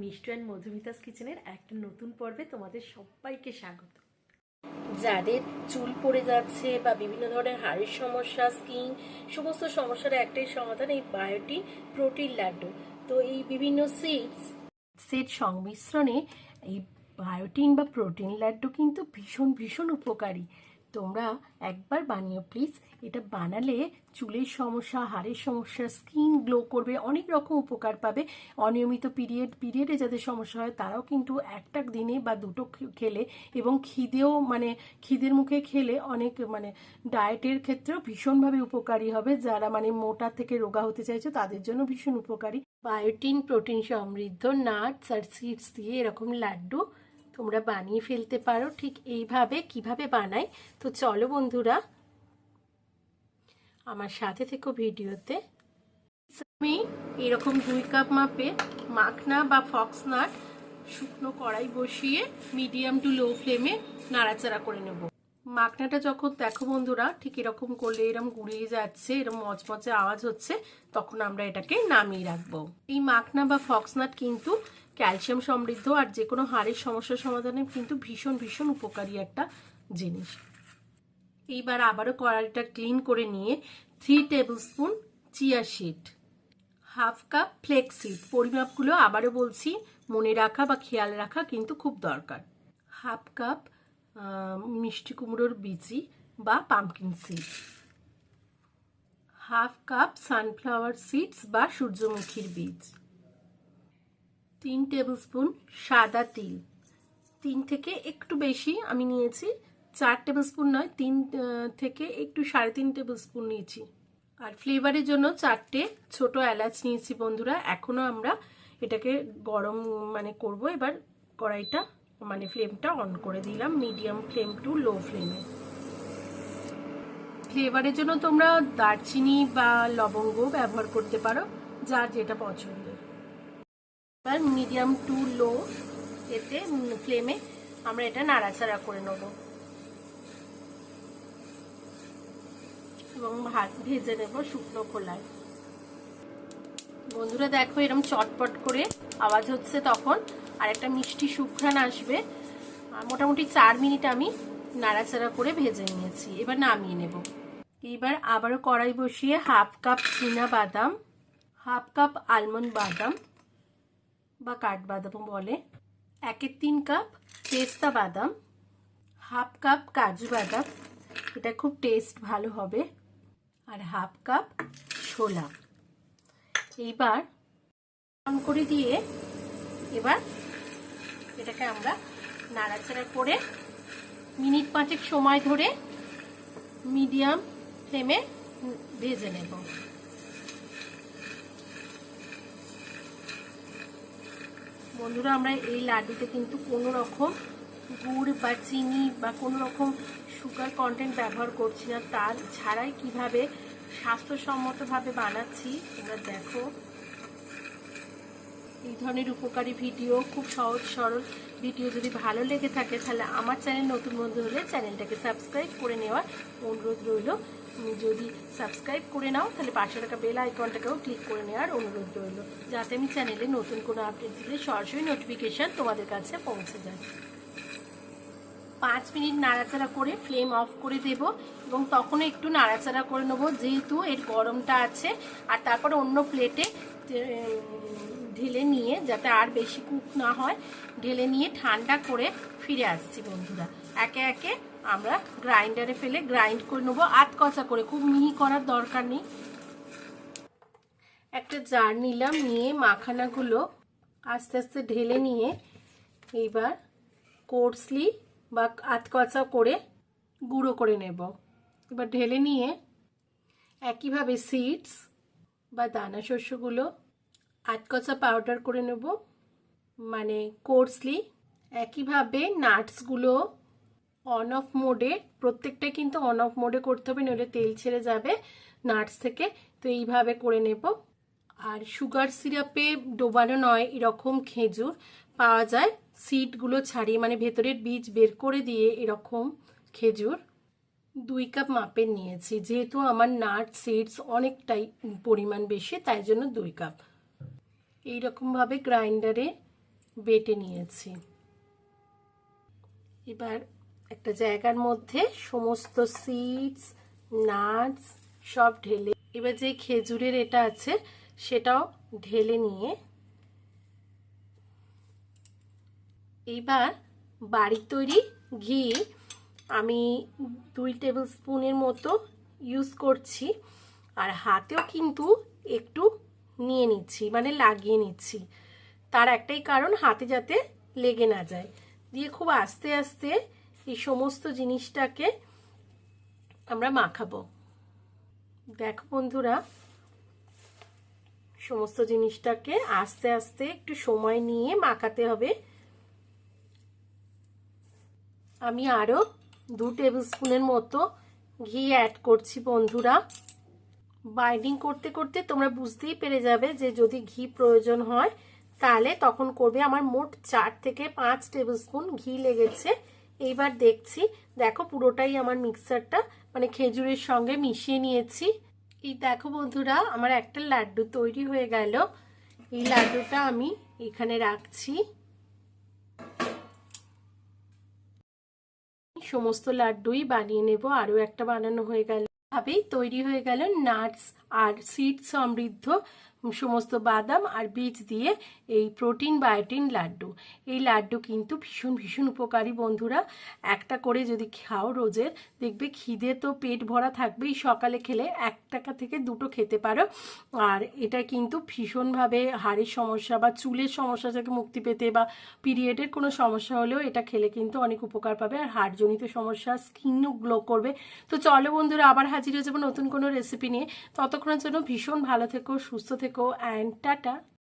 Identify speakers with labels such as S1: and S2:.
S1: মিষ্টি অ্যান্ড মধুমিতাস কিচেনের একটা নতুন পর্বে তোমাদের সবাইকে স্বাগত। যাদের চুল পড়ে যাচ্ছে বা বিভিন্ন ধরনের হাড়ের সমস্যা, স্কিন, সমস্ত সমস্যার একটাই সমাধান এই বায়োটি প্রোটিন লাড্ডু। তো এই বিভিন্ন সিডস সেট সংমিশ্রণে এই বায়োটিন বা প্রোটিন লাড্ডু কিন্তু ভীষণ ভীষণ উপকারী। তোমরা একবার বানিও প্লিজ এটা বানালে চুলের সমস্যা, হাড়ের সমস্যা স্কিন গ্লো করবে, অনেক রকম উপকার পাবে। অনিয়মিত পিরিয়ড পিরিয়ডে যাদের সমস্যা হয়, তারাও কিন্তু একটা দিনে বা দুটো খেলে এবং খিদেও মানে খিদের মুখে খেলে অনেক মানে ডায়েটের ক্ষেত্রেও ভীষণভাবে উপকারী হবে। যারা মানে মোটা থেকে রোগা হতে চাইছে, তাদের জন্য ভীষণ উপকারী। বায়োটিন প্রোটিন সমৃদ্ধ নাটস আর সিডস দিয়ে এরকম লাড্ডু তোমরা বানিয়ে ফেলতে পারো ঠিক এইভাবে, কীভাবে বানাই? তো চলো বন্ধুরা, আমার সাথে থেকো ভিডিওতে। আমি এরকম দুই কাপ মাপে মাখনা বা ফক্সনাট শুকনো কড়াই বসিয়ে মিডিয়াম টু লো ফ্লেমে নাড়াচাড়া করে নেব। মাখনাটা যখন দেখো বন্ধুরা, ঠিক এরকম করলে এরকম গুড়িয়ে যাচ্ছে এরকম মচমচে আওয়াজ হচ্ছে, তখন আমরা এটাকে নামিয়ে রাখব। এই মাখনা বা ফক্সনাট কিন্তু ক্যালসিয়াম সমৃদ্ধ আর যে কোনো হাড়ের সমস্যার সমাধানে কিন্তু ভীষণ ভীষণ উপকারী একটা জিনিস। এইবার আবারও কড়াইটা ক্লিন করে নিয়ে three tablespoon chia seed half cup flax seed পরিমাপগুলো আবারও বলছি, মনে রাখা বা খেয়াল রাখা কিন্তু খুব দরকার। হাফ কাপ মিষ্টি কুমড়োর বিচি বা pumpkin seed half cup sunflower seeds বা সূর্যমুখীর বীজ। তিন টেবিল স্পুন সাদা তিল। তিন থেকে একটু বেশি আমি নিয়েছি। চার টেবিল স্পুন নয়, তিন থেকে একটু সাড়ে তিন টেবিল স্পুন নিয়েছি। আর ফ্লেভারের জন্য চারটে ছোট এলাচ নিয়েছি বন্ধুরা। এখনও আমরা এটাকে গরম মানে করব। এবার কড়াইটা মানে ফ্লেমটা অন করে দিলাম মিডিয়াম ফ্লেম টু লো ফ্লেমে ফ্লেভারের জন্য তোমরা দারচিনি বা লবঙ্গ ব্যবহার করতে পারো, যার যেটা পছন্দের এবার মিডিয়াম টু লো এতে ফ্লেমে আমরা এটা নাড়াচাড়া করে নেব। এবং ভাত ভেজে নেব শুকনো খোলায়। বন্ধুরা দেখো এরকম চটপট করে আওয়াজ হচ্ছে তখন। আর একটা মিষ্টি সুঘ্রাণ আসবে। মোটামুটি চার মিনিট আমি নাড়াচাড়া করে ভেজে নিয়েছি। এবার নামিয়ে নেব। এবার আবারও কড়াই বসিয়ে হাফ কাপ চীনা বাদাম, হাফ কাপ আলমন্ড বাদাম বা কাঠবাদামও বলে, একের তিন কাপ পেস্তা বাদাম, হাফ কাপ কাজু বাদাম, এটা খুব টেস্ট ভালো হবে, আর হাফ কাপ ছোলা। এইবার অন করে দিয়ে এবার এটাকে আমরা নাড়াচাড়া করে মিনিট পাঁচেক সময় ধরে মিডিয়াম ফ্লেমে ভেজে নেব। বন্ধুরা, আমরা এই লাড্ডুতে কিন্তু কোনো রকম গুড় বা চিনি বা কোনো রকম সুগার কন্টেন্ট ব্যবহার করছি না। তার ছাড়াই কীভাবে স্বাস্থ্যসম্মতভাবে বানাচ্ছি, তোমরা দেখো। এই ধরনের উপকারী ভিডিও খুব সহজ, সরল ভিডিও যদি ভালো লেগে থাকে, তাহলে আমার চ্যানেল নতুন বন্ধু হলে চ্যানেলটাকে সাবস্ক্রাইব করে নেওয়ার অনুরোধ রইল। যদি সাবস্ক্রাইব করে নাও, তাহলে পাশে থাকা বেল আইকনটাকেও ক্লিক করে নেওয়ার অনুরোধ রইল। যাতে আমি চ্যানেলে নতুন কোনো আপডেট দিলে সরাসরি নোটিফিকেশান তোমাদের কাছে পৌঁছে যায়। পাঁচ মিনিট নাড়াচাড়া করে ফ্লেম অফ করে দেব এবং তখনও একটু নাড়াচাড়া করে নেব, যেহেতু এর গরমটা আছে। আর তারপরে অন্য প্লেটে ঢেলে নিয়ে, যাতে আর বেশি কুক না হয়, ঢেলে নিয়ে ঠান্ডা করে ফিরে আসছি বন্ধুরা। একে একে আমরা গ্রাইন্ডারে ফেলে গ্রাইন্ড করে নেব, আধ কচা করে, খুব মিহি করার দরকার নেই। একটা জার নিলাম, নিয়ে মাখানাগুলো আস্তে আস্তে ঢেলে নিয়ে, এইবার কোর্সলি বা আধকচা করে গুঁড়ো করে নেব। এবার ঢেলে নিয়ে একইভাবে সিডস বা দানা শস্যগুলো আধকচা পাউডার করে নেব। মানে কোর্সলি একইভাবে নাটসগুলো অন অফ মোডে প্রত্যেকটাই কিন্তু অন অফ মোডে করতে হবে, নইলে তেল ছেড়ে যাবে নাটস থেকে। তো এইভাবে করে নেব। আর সুগার সিরাপে ডোবানো নয়, এরকম খেজুর পাওয়া যায়। সিডগুলো ছাড়িয়ে মানে ভেতরের বীজ বের করে দিয়ে এরকম খেজুর দুই কাপ মাপের নিয়েছি। যেহেতু আমার নাট সিডস অনেকটাই পরিমাণ বেশি, তাই জন্য দুই কাপ। এইরকমভাবে গ্রাইন্ডারে বেটে নিয়েছি। এবার একটা জায়গার মধ্যে সমস্ত সিডস, নাটস সব ঢেলে, এবার যে খেজুরের এটা আছে, সেটাও ঢেলে নিয়ে এইবার বাড়ির তৈরি ঘি আমি দুই টেবিল স্পুনের মতো ইউজ করছি। আর হাতেও কিন্তু একটু নিয়ে নিচ্ছি মানে লাগিয়ে নিচ্ছি। তার একটাই কারণ, হাতে যাতে লেগে না যায়। দিয়ে খুব আস্তে আস্তে এই সমস্ত জিনিসটাকে আমরা মাখাবো। দেখো বন্ধুরা, সমস্ত জিনিসটাকে আস্তে আস্তে একটু সময় নিয়ে মাখাতে হবে। আমি আরও দু টেবিল স্পুনের মতো ঘি অ্যাড করছি বন্ধুরা। বাইন্ডিং করতে করতে তোমরা বুঝতেই পেরে যাবে যে যদি ঘি প্রয়োজন হয়, তাহলে তখন করবে আমার মোট চার থেকে পাঁচ টেবিল স্পুন ঘি লেগেছে। এইবার দেখছি, দেখো পুরোটাই আমার মিক্সারটা মানে খেজুরের সঙ্গে মিশিয়ে নিয়েছি। এই দেখো বন্ধুরা, আমার একটা লাড্ডু তৈরি হয়ে গেল। এই লাড্ডুটা আমি এখানে রাখছি। সমস্ত লাড্ডুই বানিয়ে নেব। আরও একটা বানানো হয়ে গেল। ভাবেই তৈরি হয়ে গেল নাটস আর সিড সমৃদ্ধ সমস্ত বাদাম আর বীজ দিয়ে এই প্রোটিন, বায়োটিন, লাড্ডু। এই লাড্ডু কিন্তু ভীষণ ভীষণ উপকারী বন্ধুরা। একটা করে যদি খাও রোজের, দেখবে খিদে তো পেট ভরা থাকবেই, সকালে খেলে এক টাকা থেকে দুটো খেতে পারো। আর এটা কিন্তু ভীষণভাবে হাড়ের সমস্যা বা চুলের সমস্যা থেকে মুক্তি পেতে বা পিরিয়ডের কোনো সমস্যা হলেও এটা খেলে কিন্তু অনেক উপকার পাবে। আর হাড়জনিত সমস্যা, স্কিনও গ্লো করবে। তো চলো বন্ধুরা, আবার হাজির হয়ে যাব নতুন কোনো রেসিপি নিয়ে। ততক্ষণের জন্য ভীষণ ভালো থেকো, সুস্থ থেকো। And tata